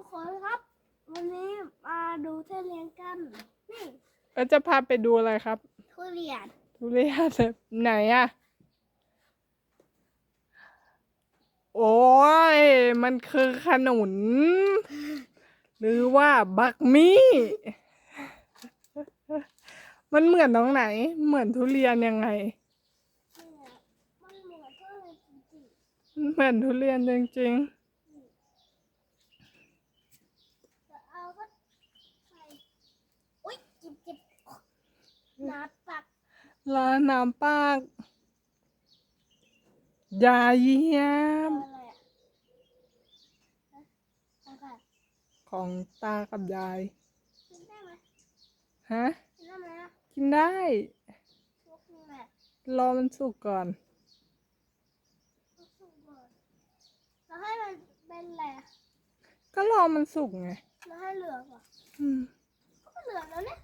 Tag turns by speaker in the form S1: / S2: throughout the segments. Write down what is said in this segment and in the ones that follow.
S1: ทุกคนครับ วันนี้มาดูทุเรียนกัน นี่
S2: แล้วจะพาไปดูอะไรครับ
S1: ทุเรียน
S2: ทุเรียนแบบไหนอะโอ้ย มันคือขนุน หรือว่าบักมี่ มันเหมือนตรงไหน เหมือนทุเรียนยังไง
S1: เนี่ยมันเหมือนทุเรียนจริง
S2: เหมือนทุเรียนจริง
S1: ๆแต่เอาก็ใส่อุ้ยจิบจิบน้ำปัก
S2: ๆ ร้านน้ำปากยาเยี่ยม
S1: อะไรอะฮะเอาค่ะ
S2: ของตากับยาย
S1: กินได้ไหม
S2: ฮะ
S1: กินได้ไหมอะ
S2: กินได้
S1: ทุกนี่แหละ
S2: รอมันสุกก่อน
S1: ทุกสุกก่อน แล้วให้มันเป็นอะไรอะ
S2: ก็รอมันสุกไง
S1: แล้วให้เหลืองเหรอ
S2: อืม
S1: ก็เหลืองแล้วเนี่ย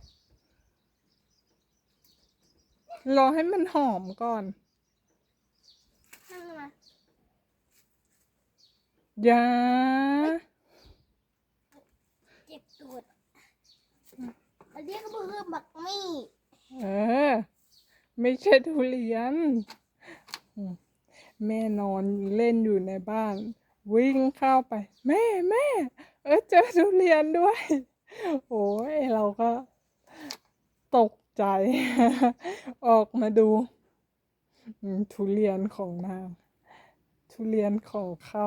S2: รอให้มันหอมก่อน
S1: นั่นไง
S2: อยา
S1: เจ็บตูดอันนี้ก็คือบักมี่
S2: เออ ไม่ใช่ทุเรียนอืมแม่นอนเล่นอยู่ในบ้าน วิ่งเข้าไป แม่แม่เออเจอทุเรียนด้วย โอ้ยเราก็ตก ใจ ออกมาดูทุเรียนของนาง ทุเรียนของเขา